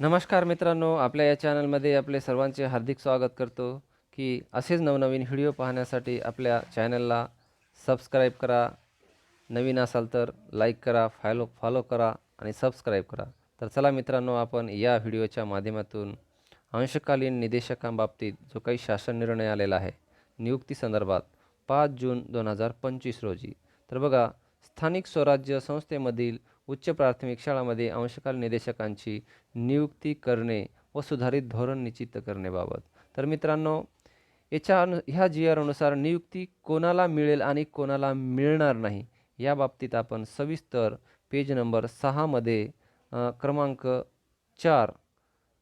नमस्कार मित्रांनो आपल्या या चॅनलमध्ये आपले सर्वांचे हार्दिक स्वागत करतो की असेच नवनवीन व्हिडिओ पाहण्यासाठी आपल्या चॅनलला सबस्क्राईब करा. नवीन असाल तर लाईक करा फॉलो फॉलो करा आणि सबस्क्राईब करा. तर चला मित्रांनो आपण या व्हिडिओच्या माध्यमातून अंशकालीन निदेशकांबाबतीत जो काही शासन निर्णय आलेला आहे नियुक्ती संदर्भात पाच जून दोन हजार पंचवीस रोजी. तर बघा स्थानिक स्वराज्य संस्थेमधील उच्च प्राथमिक शाळामध्ये अंशकाल निदेशकांची नियुक्ती करणे व सुधारित धोरण निश्चित करण्याबाबत तर मित्रांनो याच्या अनु ह्या जी आरनुसार नियुक्ती कोणाला मिळेल आणि कोणाला मिळणार नाही या बाबतीत आपण सविस्तर पेज नंबर सहामध्ये क्रमांक चार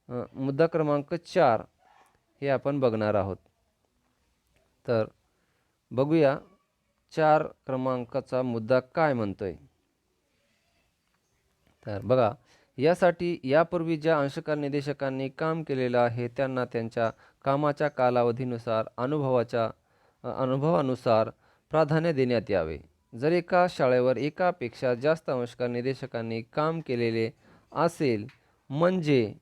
मुद्दा क्रमांक चार हे आपण बघणार आहोत. तर बघूया चार क्रमांकाचा मुद्दा काय म्हणतोय. तर बघा यासाठी यापूर्वी ज्या अंशकाल निदेशकांनी काम केलेलं आहे त्यांना त्यांच्या कामाच्या कालावधीनुसार अनुभवाच्या अनुभवानुसार प्राधान्य देण्यात यावे. जर एका शाळेवर एकापेक्षा जास्त अंशकाल निदेशकांनी काम केलेले असेल म्हणजे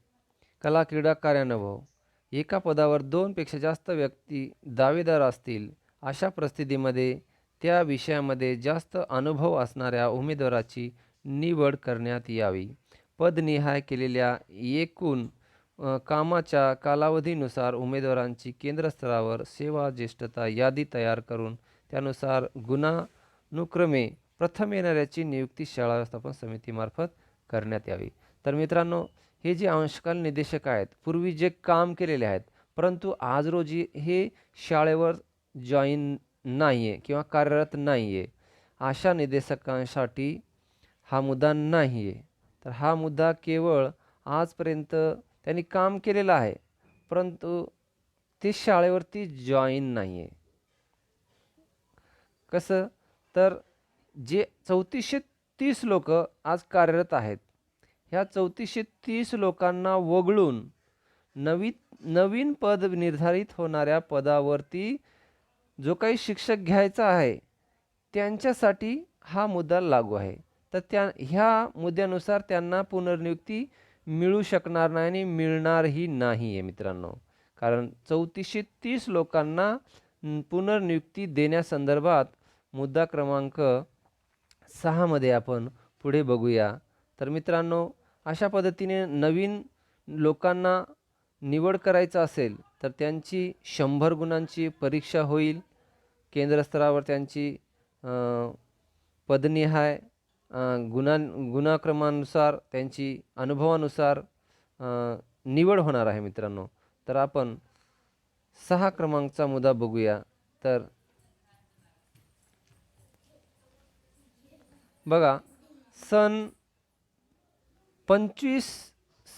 कला क्रीडा कार्यानुभव. एका पदावर दोनपेक्षा जास्त व्यक्ती दावेदार असतील अशा परिस्थितीमध्ये त्या विषयामध्ये जास्त अनुभव असणाऱ्या उमेदवाराची निवड करण्यात यावी. पदनिहाय केलेल्या एकूण कामाच्या कालावधीनुसार उमेदवारांची केंद्रस्तरावर सेवा ज्येष्ठता यादी तयार करून त्यानुसार गुणानुक्रमे प्रथम येणाऱ्याची नियुक्ती शाळा व्यवस्थापन समितीमार्फत करण्यात यावी. तर मित्रांनो हे जे अंशकाल निदेशक आहेत पूर्वी जे काम केलेले आहेत परंतु आज रोजी हे शाळेवर जॉईन नाही आहे किंवा कार्यरत नाही आहे अशा निदेशकांसाठी हा मुद्दा नाही आहे तर हा मुद्दा केवळ आजपर्यंत त्यांनी काम केलेलं आहे परंतु ते शाळेवरती जॉईन नाही आहे कसं? तर जे चौतीसशे तीस लोक आज कार्यरत आहेत ह्या चौतीसशे तीस लोकांना वगळून नवी नवीन पद निर्धारित होणाऱ्या पदावरती जो काही शिक्षक घ्यायचा आहे त्यांच्यासाठी हा मुद्दा लागू आहे. तर त्या ह्या मुद्द्यानुसार त्यांना पुनर्नियुक्ती मिळू शकणार नाही आणि मिळणारही नाही आहे मित्रांनो. कारण चौतीसशे तीस लोकांना पुनर्नियुक्ती देण्यासंदर्भात मुद्दा क्रमांक सहामध्ये आपण पुढे बघूया. तर मित्रांनो अशा पद्धतीने नवीन लोकांना निवड करायचं असेल तर त्यांची शंभर गुणांची परीक्षा होईल. केंद्रस्तरावर त्यांची पदनिहाय गुणा गुणाक्रमानुसार त्यांची अनुभवानुसार निवड होणार आहे मित्रांनो. तर आपण सहा क्रमांकचा मुद्दा बघूया. तर बघा सन पंचवीस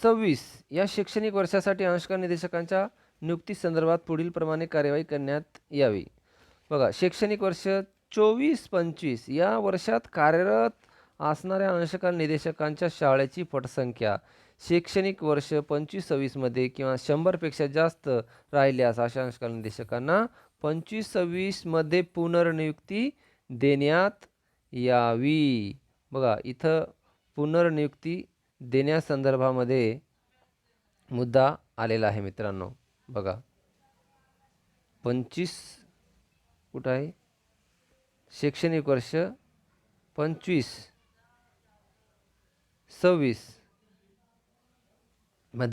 सव्वीस या शैक्षणिक वर्षासाठी अनुष्का निदेशकांच्या नियुक्तीसंदर्भात पुढील प्रमाणे कार्यवाही करण्यात यावी. बघा शैक्षणिक वर्ष चोवीस पंचवीस या वर्षात कार्यरत असणाऱ्या अंशकाल निदेशकांच्या शाळेची पटसंख्या. शैक्षणिक वर्ष पंचवीस सव्वीसमध्ये किंवा शंभरपेक्षा जास्त राहिल्यास अशा अंशकाल निदेशकांना पंचवीस सव्वीसमध्ये पुनर्नियुक्ती देण्यात यावी. बघा इथं पुनर्नियुक्ती देण्यासंदर्भामध्ये मुद्दा आलेला आहे मित्रांनो. बघा. पंचवीस कुठं आहे? शैक्षणिक वर्ष पंचवीस. सव्वीसमध्ये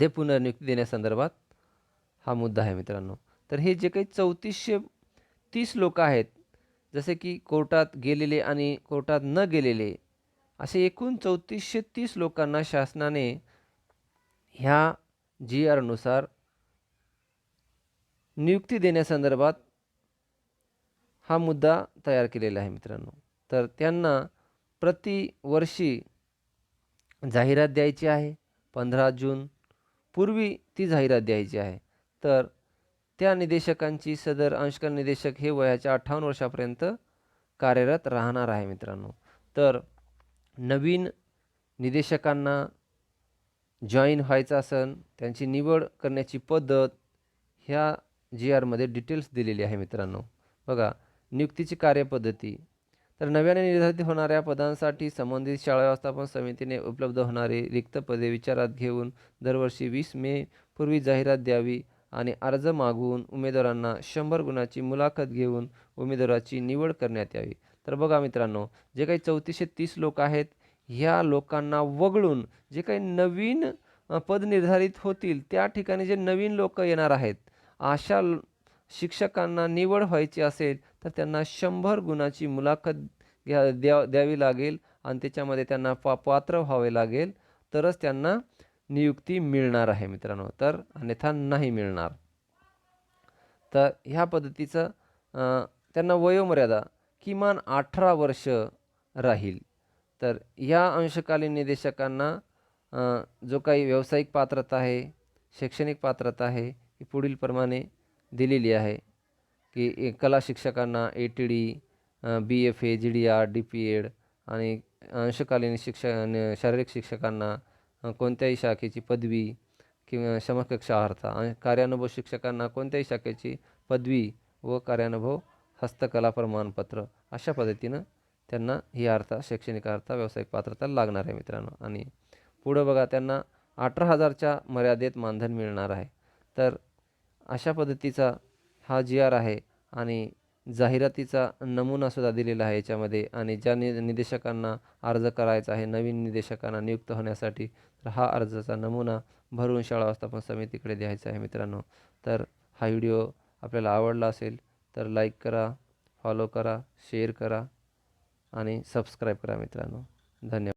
पुनर्नियुक्ती देण्यासंदर्भात हा मुद्दा आहे मित्रांनो. तर हे जे काही चौतीसशे तीस लोक आहेत जसे की कोर्टात गेलेले आणि कोर्टात न गेलेले असे एकूण चौतीसशे तीस लोकांना शासनाने ह्या जी आरनुसार नियुक्ती देण्यासंदर्भात हा मुद्दा तयार केलेला आहे मित्रांनो. तर त्यांना प्रतिवर्षी जाहिरात द्यायची आहे पंधरा जून पूर्वी ती जाहिरात द्यायची आहे. तर त्या निदेशकांची सदर अंशकाल निदेशक हे वयाच्या अठ्ठावन्न वर्षापर्यंत कार्यरत राहणार आहे मित्रांनो. तर नवीन निदेशकांना जॉईन व्हायचं असन त्यांची निवड करण्याची पद्धत ह्या जी आरमध्ये डिटेल्स दिलेली आहे मित्रांनो. बघा नियुक्तीची कार्यपद्धती तर नव्याने निर्धारित होणाऱ्या पदांसाठी संबंधित शाळा व्यवस्थापन समितीने उपलब्ध होणारी रिक्त पदे विचारात घेऊन दरवर्षी वीस मे पूर्वी जाहिरात द्यावी आणि अर्ज मागवून उमेदवारांना शंभर गुणाची मुलाखत घेऊन उमेदवाराची निवड करण्यात यावी. तर बघा मित्रांनो जे काही चौतीसशे तीस लोक आहेत ह्या लोकांना वगळून जे काही नवीन पद निर्धारित होतील त्या ठिकाणी जे नवीन लोक येणार आहेत अशा शिक्षकांना निवड व्हायची असेल तर त्यांना शंभर गुणाची मुलाखत घ्या द्या द्यावी लागेल आणि त्याच्यामध्ये त्यांना पा पात्र व्हावे लागेल. तरच त्यांना नियुक्ती मिळणार आहे मित्रांनो. तर अन्यथा नाही मिळणार. तर ह्या पद्धतीचं त्यांना वयोमर्यादा किमान अठरा वर्ष राहील. तर या अंशकालीन निदेशकांना जो काही व्यावसायिक पात्रता आहे शैक्षणिक पात्रता आहे ही पुढीलप्रमाणे दिलेली आहे. की ए- कला शिक्षकांना A T D B F A G D R D P Ed आणि अंशकालीन शिक्ष शारीरिक शिक्षकांना कोणत्याही शाखेची पदवी किंवा समकक्ष अर्हता आणि कार्यानुभव शिक्षकांना कोणत्याही शाखेची पदवी व कार्यानुभव हस्तकला प्रमाणपत्र अशा पद्धतीनं त्यांना ही अर्था शैक्षणिक अर्था व्यावसायिक पात्रता लागणार आहे मित्रांनो. आणि पुढं बघा त्यांना अठरा हजारच्या मर्यादेत मानधन मिळणार आहे. तर अशा पद्धतीचा हा जी आर आहे आणि जाहिरातीचा नमुनासुद्धा दिलेला आहे याच्यामध्ये. आणि ज्या नि निदेशकांना अर्ज करायचा आहे नवीन निदेशकांना नियुक्त होण्यासाठी तर हा अर्जाचा नमुना भरून शाळा व्यवस्थापन समितीकडे द्यायचा आहे मित्रांनो. तर हा व्हिडिओ आपल्याला आवडला असेल तर लाईक करा फॉलो करा शेअर करा आणि सबस्क्राईब करा मित्रांनो. धन्यवाद.